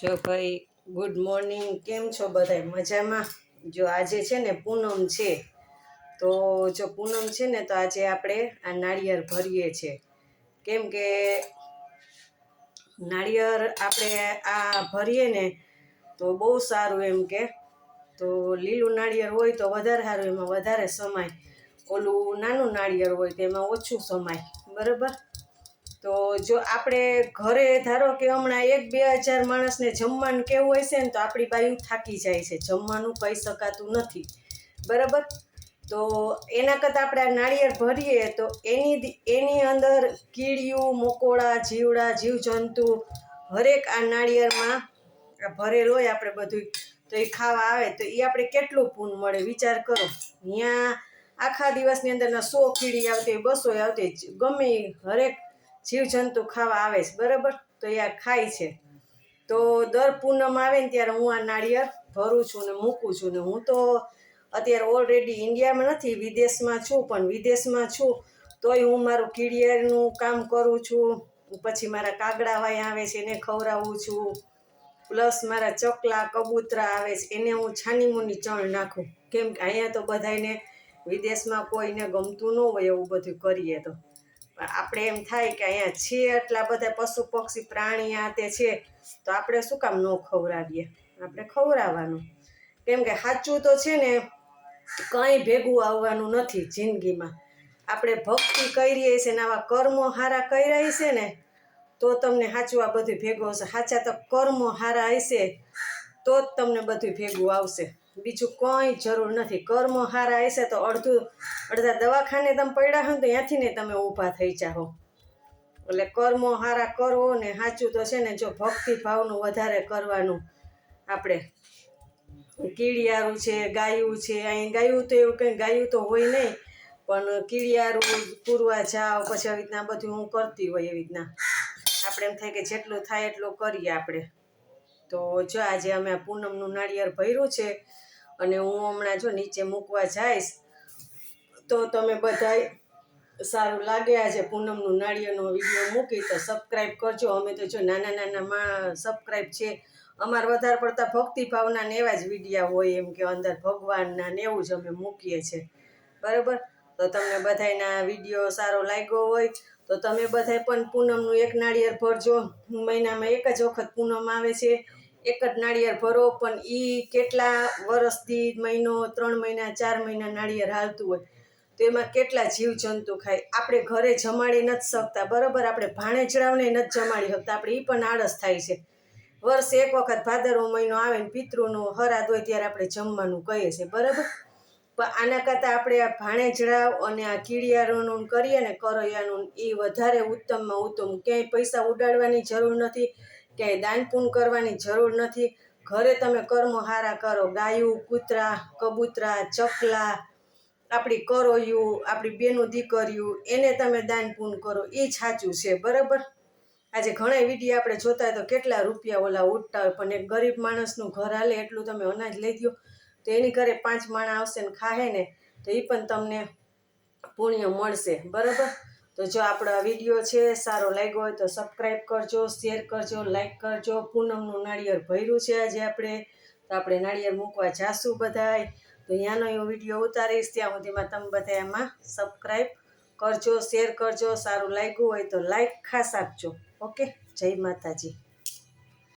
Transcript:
જો ભાઈ good morning કેમ છો બધાય? મજામાં? જો આજે છે ને પૂનમ છે. તો જો પૂનમ છે ને, તો આજે આપણે આ નાળિયેર ભરીએ છીએ. કેમ કે નાળિયેર આપણે આ ભરીએ ને, તો બહુ સારું એમ કે. તો લીલું નાળિયેર હોય તો વધારે સારું, એમાં વધારે સમાય. ઓલું નાનું નાળિયેર હોય તો એમાં ઓછું સમાય. બરાબર? તો જો આપણે ઘરે, ધારો કે હમણાં એક, બે હજાર માણસને જમવાનું કેવું હોય છે ને તો આપણી બાયું થાકી જાય છે. જમવાનું કહી શકાતું નથી. બરાબર? તો એના કરતાં આપણે આ નાળિયેર ભરીએ તો એની એની અંદર કીડિયું, મકોડા, જીવડા, જીવજંતુ હરેક આ નાળિયેરમાં ભરેલો હોય આપણે બધું તો એ ખાવા આવે તો એ આપણે કેટલું પૂન મળે? વિચાર કરો. ત્યાં આખા દિવસની અંદરના સો કીડી આવતી બસો આવતી ગમે હરેક જીવજંતુ ખાવા આવે છે, બરાબર? તો એ આ ખાય છે. તો દર પૂનમ આવે ને ત્યારે હું આ નાળિયેર ભરું છું ને મૂકું છું ને હું તો અત્યારે ઓલરેડી ઇન્ડિયામાં નથી, વિદેશમાં છું, પણ વિદેશમાં છું. તોય હું મારું કીડિયાનું કામ કરું છું. પછી મારા કાગડા વાય આવે છે, એને ખવડાવું છું. પ્લસ મારા ચકલા, કબૂતરા આવે છે, એને હું છાનીમુની ચણ નાખું. કેમ કે અહીંયા તો બધાયને વિદેશમાં કોઈને ગમતું ન હોય એવું બધું કરીએ તો. આપણે એમ થાય કે અહીંયા છે એટલા બધા પશુ પક્ષી પ્રાણી આ તે છે, તો આપણે શું કામ ન ખવડાવીએ? આપણે ખવડાવવાનું. કેમ કે સાચું તો છે ને, કંઈ ભેગું આવવાનું નથી જિંદગીમાં. આપણે ભક્તિ કરીએ છીએ ને આવા કર્મો હારા કર્યા છે ને, તો તમને સાચું આ બધું ભેગું હશે સાચા તો કર્મો હારા હશે, તો જ તમને બધું ભેગું આવશે. બીજું કંઈ જરૂર નથી. કર્મો સારા હશે તો અડધું, અડધા દવાખાને તમે પડ્યા હોય તો ત્યાંથી ને તમે ઊભા થઈ જાઓ. એટલે કર્મો હારા કરો ને સાચું તો છે ને જો ભક્તિ ભાવનું વધારે કરવાનું આપણે. કીડિયારું છે, ગાયું છે, અહીં ગાયું તો એવું કંઈ ગાયું તો હોય નહીં, પણ કીડિયારું, પૂરવા જાઓ, પછી આવી રીતના બધું હું કરતી હોય એવી રીતના. આપણે એમ થાય કે જેટલું થાય એટલું કરીએ આપણે. તો જો આજે અમે આ પૂનમનું નાળિયેર ભર્યું છે અને હું હમણાં જો નીચે મૂકવા જઈશ, તો તમે બધાય સારું લાગે આજે પૂનમનું નાળિયેરનો વીડિયો મૂકી, તો સબસ્ક્રાઈબ કરજો. અમે તો જો નાના નાના માં સબસ્ક્રાઈબ છે. અમારે વધારે પડતા ભક્તિ ભાવના ને એવા જ વિડીયા હોય એમ કે અંદર ભગવાનના ને એવું જ અમે મૂકીએ છીએ. બરાબર? તો તમને બધાયના વીડિયો સારો લાગ્યો હોય, તો તમે બધાય પણ પૂનમનું એક નાળિયેર ભરજો. મહિનામાં એક જ વખત પૂનમ આવે છે. એક જ નાળિયેર ભરો, પણ એ કેટલા વર્ષથી મહિનો, ત્રણ મહિના, ચાર મહિના નાળિયેર હાલતું હોય. તો એમાં કેટલા જીવજંતુ ખાય? આપણે ઘરે જમાડી નથી શકતા, બરાબર? આપણે ભાણેજડાઓને નથી જમાડી શકતા, આપણે એ પણ આળસ થાય છે. વર્ષે એક વખત ભાદરવો મહિનો આવે ને પિતૃનો હરાદ હોય ત્યારે આપણે જમવાનું કહીએ છીએ, બરાબર? પણ આના કરતાં આપણે આ ભાણેજડા અને આ કીડિયારોનું કરીએ ને કરૈયાનું એ વધારે ઉત્તમમાં ઉત્તમ. ક્યાંય પૈસા ઉડાડવાની જરૂર નથી. ક્યાંય દાન પૂન કરવાની જરૂર નથી. ઘરે તમે કર્મ હારા કરો. ગાયું, કૂતરા, કબૂતરા, ચકલા, આપણી કરોયું, આપણી બેનું દીકરીયું, એને તમે દાન પૂન કરો. એ સાચું છે. બરાબર? આજે ઘણા વીડિયો આપણે જોતા તો કેટલા રૂપિયા ઓલા ઉઠતા હોય, પણ એક ગરીબ માણસનું ઘર હાલે એટલું તમે અનાજ લઈ દો તો એની ઘરે પાંચ માણસ આવશે ને ખાહે ને, તો એ પણ તમને પુણ્ય મળશે. બરાબર? તો જો આપણો વીડિયો છે, સારો લાગ્યો હોય તો સબસ્ક્રાઈબ કરજો શેર કરજો લાઈક કરજો. પૂનમનું નાળિયેર ભર્યું છે આજે આપણે. તો આપણે નાળિયેર મૂકવા જાશું બધાય. તો ત્યાંનો એવો વીડિયો ઉતારીશ, ત્યાં સુધીમાં તમે બધા એમાં સબસ્ક્રાઈબ કરજો શેર કરજો. સારું લાગ્યું હોય તો લાઈક ખાસ આપજો. ઓકે? જય માતાજી.